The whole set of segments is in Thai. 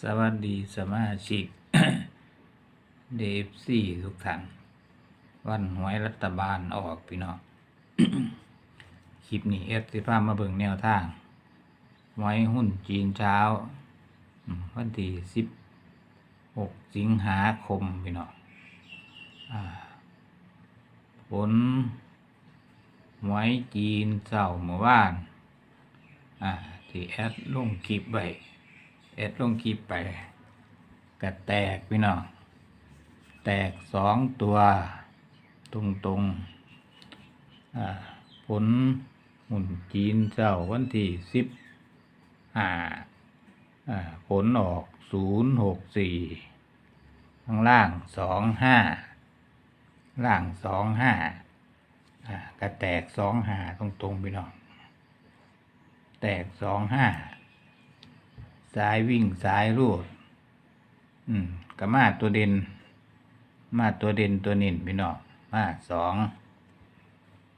สวัสดีสมาชิกเดฟซี่ทุกท่านวันหวยรัฐบาลออกพี่น้องคลิปนี้เอฟสิพามาเบิ่งแนวทางหวยหุ้นจีนเช้าวันที่สิบหกสิงหาคมพี่น้องผลหวยจีนเจ้าเมื่อวานที่แอดลงคลิปไป แอดลงคลิปไปกระแตกพี่น้อง แตกสองตัว ตรงตรงๆผลหุ่นจีนเจ้าวันที่สิบอ่าผลออกศูนย์หกสี่ข้างล่างสองห้าล่างสองห้ากระแตกสองห้าตรงตรงๆพี่น้อง แตกสองห้า สายวิ่งสายรูด อืมกับมาตัวเด่น มาตัวเด่นตัวนินพี่น้อง มาสอง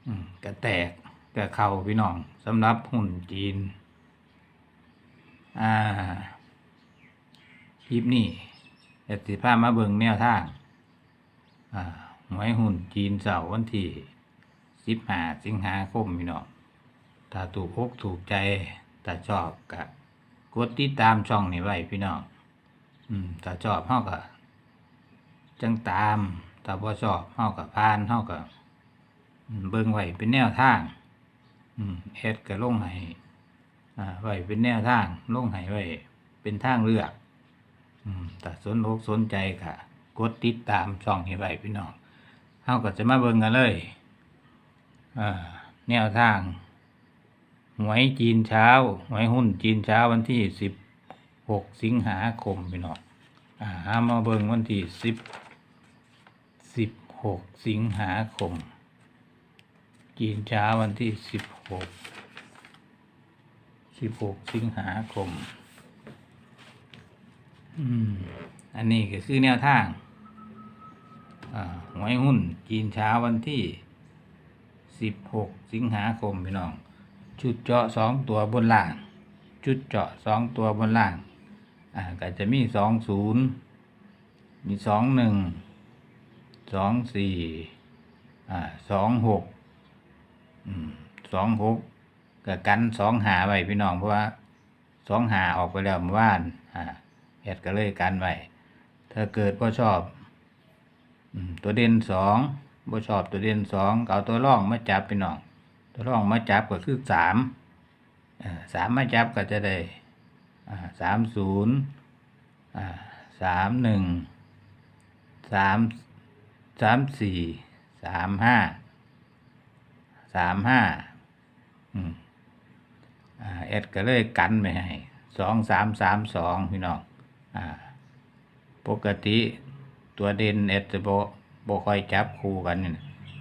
อืมกระแตกกระเข่าพี่น้องสำหรับหุ่นจีน อ่าคลิปนี้เอดสิพาพมาเบิงแนวทาง อ่าหวยหุ่นจีนเสาร์วันที่สิบห้าสิงหาคมพี่น้องถ้าถูกอกถูกใจ ถ้าชอบก็ กดติดตามช่องนี้ไว้พี่น้องอืมถ้าชอบเฮาก็จังตามถ้าบ่ชอบเฮาก็ผ่านเฮาก็เบิ่งไว้เป็นแนวทาง อืมเฮ็ดก็ลงให้อ่าไว้เป็นแนวทางลงให้ไว้เป็นทางเลือก อืมถ้าสนอกสนใจก็กดติดตามช่องนี้ไว้พี่น้องเฮาก็จะมาเบิ่งกันเลยอ่าแนวทาง หวยจีนเช้าหวยหุ้นจีนเช้าวันที่สิบหกสิงหาคมพี่น้องอ่าหามาเบิ่งวันที่สิบสิบหกสิงหาคม จีนเช้าวันที่สิบหกสิบหกสิงหาคม อืม อันนี้ก็คือแนวทางหวยหุ้นจีนเช้าวันที่สิบหกสิงหาคมพี่น้อง ชุดเจาะสองตัวบนล่าง ชุดเจาะสองตัวบนล่าง อ่าก็จะมีสองศูนย์มีสองหนึ่งสองสี่อ่าสองหกอืมสองหกกับกันสองหาไว้พี่น้องเพราะว่าสองหาออกไปแล้วเมื่อวานอ่าเอ็ดก็เลยกันไว้ถ้าเกิดพ่ชอบอืมตัวเด่นสองบ่ชอบตัวเด่นสองก็เอาตัวร่องมาจับพี่น้อง ตัวรองมาจับก็คือสามสามมาจับก็จะได้สามศูนย์สามหนึ่งสามสามสี่สามห้าสามห้าเอ็ดก็เลยกันไปให้สองสามสามสองพี่น้องอปกติตัวเด่นเอ็ดจะบ่บ่ค่อยจับคู่กันนี่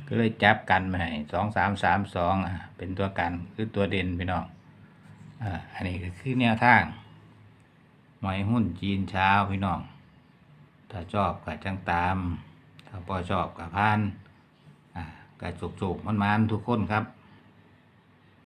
ก็เลยจับกันมาให้สองสามสามสองอะเป็นตัวกันคือตัวเด่นพี่น้องอ่าอันนี้ก็คือแนวทางหมอยหุ้นจีนเช้าพี่น้อง ถ้าชอบก็จังตาม ถ้าพอชอบก็พานอ่าก็จุกๆมันๆทุกคนครับ